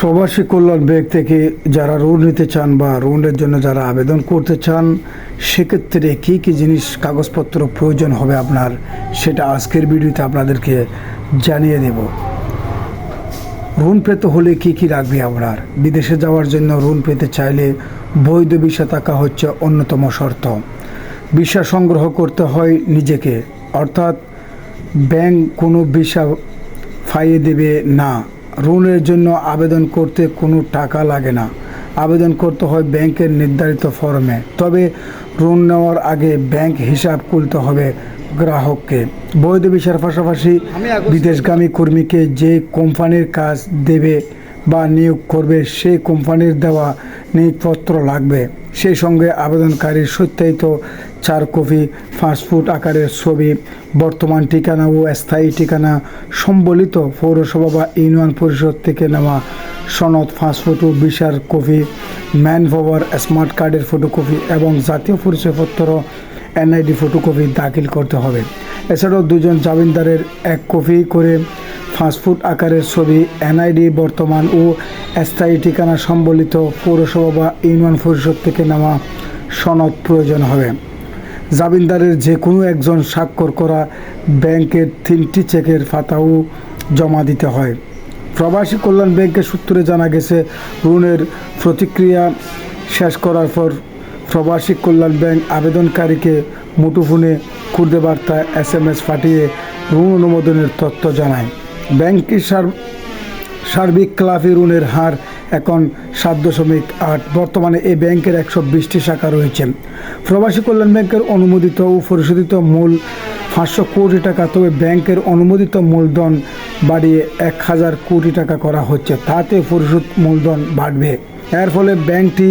প্রবাসী কল্যাণ ব্যাংক থেকে যারা ঋণ নিতে চান বা ঋণের জন্য যারা আবেদন করতে চান, সেক্ষেত্রে কী কী জিনিস, কাগজপত্র প্রয়োজন হবে আপনার, সেটা আজকের ভিডিওতে আপনাদেরকে জানিয়ে দেব। ঋণ পেতে হলে কি কি লাগবে আপনার? বিদেশে যাওয়ার জন্য ঋণ পেতে চাইলে বৈধ ভিসা থাকা হচ্ছে অন্যতম শর্ত। ভিসা সংগ্রহ করতে হয় নিজেকে, অর্থাৎ ব্যাংক কোনো ভিসা ফাইয়ে দেবে না। ঋণের জন্য আবেদন করতে কোনো টাকা লাগে না। আবেদন করতে হয় ব্যাংকের নির্ধারিত ফর্মে। তবে ঋণ নেওয়ার আগে ব্যাংক হিসাব খুলতে হবে গ্রাহককে। বৈধ বিষয়ের পাশাপাশি বিদেশগামী কর্মীকে যে কোম্পানির কাজ দেবে বা নিয়োগ করবে, সেই কোম্পানির দেওয়া নিয়োগপত্র লাগবে। সেই সঙ্গে আবেদনকারীর সত্যায়িত চার কপি ফাস্টফুড আকারের ছবি, বর্তমান ঠিকানা ও স্থায়ী ঠিকানা, সম্বলিত পৌরসভা বা ইউনিয়ন পরিষদ থেকে নেওয়া সনদ ফাস্টফুড ও ভিসার কপি ম্যান পাওয়ার স্মার্ট কার্ডের ফটোকপি এবং জাতীয় পরিচয়পত্র, এনআইডি ফটোকপি দাখিল করতে হবে। এছাড়াও দুজন জামিনদারের এক কপি করে পাসপোর্ট আকারের ছবি, এনআইডি বর্তমান ও স্থায়ী ঠিকানা সম্বলিত পৌরসভা বা ইউনিয়ন পরিষদ থেকে নেওয়া সনদ প্রয়োজন হবে। জামিনদারের যে কোনো একজন স্বাক্ষর করা ব্যাংকের তিনটি চেকের ফাতাও জমা দিতে হয়। প্রবাসী কল্যাণ ব্যাংকের সূত্রে জানা গেছে, ঋণের প্রতিক্রিয়া শেষ করার পর প্রবাসী কল্যাণ ব্যাংক আবেদনকারীকে মুঠোফোনে খুদে বার্তা এস এম এস পাঠিয়ে ঋণ অনুমোদনের তথ্য জানায়। ব্যাংকটি সার- সার্বিক ক্লাফি ঋণের হার এখন সাত দশমিক আট। বর্তমানে এই ব্যাংকের একশো বিশটি শাখা রয়েছে। প্রবাসী কল্যাণ ব্যাংকের অনুমোদিত ও পরিশোধিত মূল পাঁচশো কোটি টাকা, তবে ব্যাংকের অনুমোদিত মূলধন বাড়িয়ে এক হাজার কোটি টাকা করা হচ্ছে। তাতে পরিশোধ মূলধন বাড়বে। এর ফলে ব্যাংকটি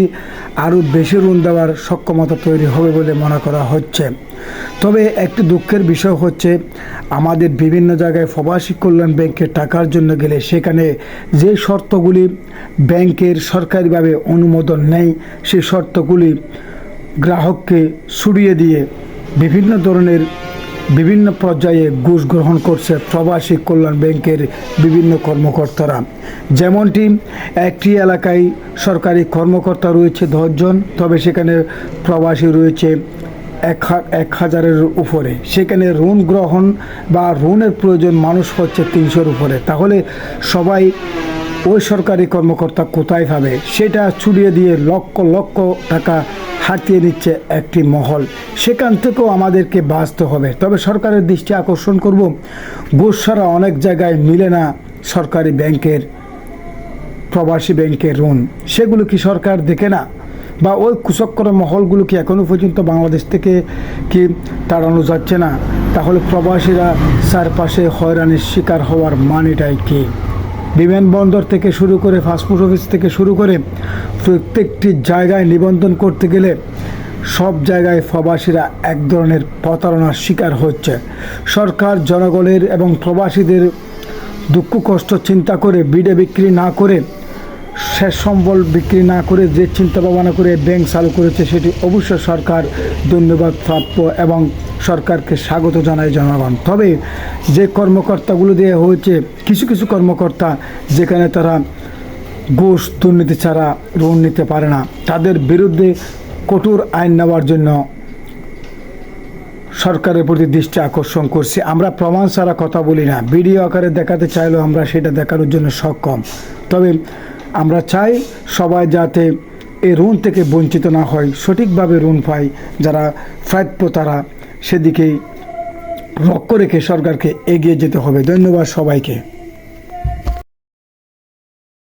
আরও বেশি ঋণ দেওয়ার সক্ষমতা তৈরি হবে বলে মনে করা হচ্ছে। তবে একটি দুঃখের বিষয় হচ্ছে, আমাদের বিভিন্ন জায়গায় প্রবাসী কল্যাণ ব্যাংকে টাকার জন্য গেলে সেখানে যে শর্তগুলি ব্যাংকের সরকারিভাবে অনুমোদন নেই, সেই শর্তগুলি গ্রাহককে সুরিয়ে দিয়ে বিভিন্ন ধরনের বিভিন্ন পর্যায়ে ঘুষ গ্রহণ করছে প্রবাসী কল্যাণ ব্যাংকের বিভিন্ন কর্মকর্তারা। যেমনটি, একটি এলাকায় সরকারি কর্মকর্তা রয়েছে দশজন তবে সেখানে প্রবাসী রয়েছে এক এক হাজারের উপরে। সেখানে ঋণ গ্রহণ বা ঋণের প্রয়োজন মানুষ হচ্ছে তিনশোর উপরে। তাহলে সবাই ওই সরকারি কর্মকর্তা কোথায় পাবে? সেটা ছুড়িয়ে দিয়ে লক্ষ লক্ষ টাকা হাতিয়ে নিচ্ছে একটি মহল। সেখান থেকেও আমাদেরকে বাঁচতে হবে। তবে সরকারের দৃষ্টি আকর্ষণ করব। ছাড়া অনেক জায়গায় মিলে না সরকারি ব্যাংকের, প্রবাসী ব্যাংকের ঋণ। সেগুলো কি সরকার দেখে না? বা ওই কুচক্কর মহলগুলো কি এখনও পর্যন্ত বাংলাদেশ থেকে কি তাড়ানো যাচ্ছে না? তাহলে প্রবাসীরা চারপাশে হয়রানির শিকার হওয়ার মানেটাই কী? বিমানবন্দর থেকে শুরু করে পাসপোর্ট অফিস থেকে শুরু করে প্রত্যেকটি জায়গায় নিবন্ধন করতে গেলে সব জায়গায় প্রবাসীরা এক ধরনের প্রতারণার শিকার হচ্ছে। সরকার, জনগণের এবং প্রবাসীদের দুঃখ, কষ্ট, চিন্তা করে বিডে বিক্রি না করে শেষ সম্বল বিক্রি না করে যে চিন্তা ভাবনা করে ব্যাংক চালু করেছে, সেটি অবশ্যই সরকার ধন্যবাদ প্রাপ্য এবং সরকারকে স্বাগত জানায় জনগণ। তবে যে কর্মকর্তাগুলো দেওয়া হয়েছে, কিছু কিছু কর্মকর্তা যেখানে তারা ঘুষ দুর্নীতি ছাড়া ঋণ নিতে পারে না, তাদের বিরুদ্ধে কঠোর আইন নেওয়ার জন্য সরকারের প্রতি দৃষ্টি আকর্ষণ করছি। আমরা প্রমাণ ছাড়া কথা বলি না। ভিডিও আকারে দেখাতে চাইলেও আমরা সেটা দেখানোর জন্য সক্ষম। তবে আমরা চাই সবাই যাতে এই ঋণ থেকে বঞ্চিত না হয়, সঠিকভাবে ঋণ পায় যারা প্রাপ্য তারা। সেদিকেই লক্ষ্য রেখে সরকারকে এগিয়ে যেতে হবে। ধন্যবাদ সবাইকে।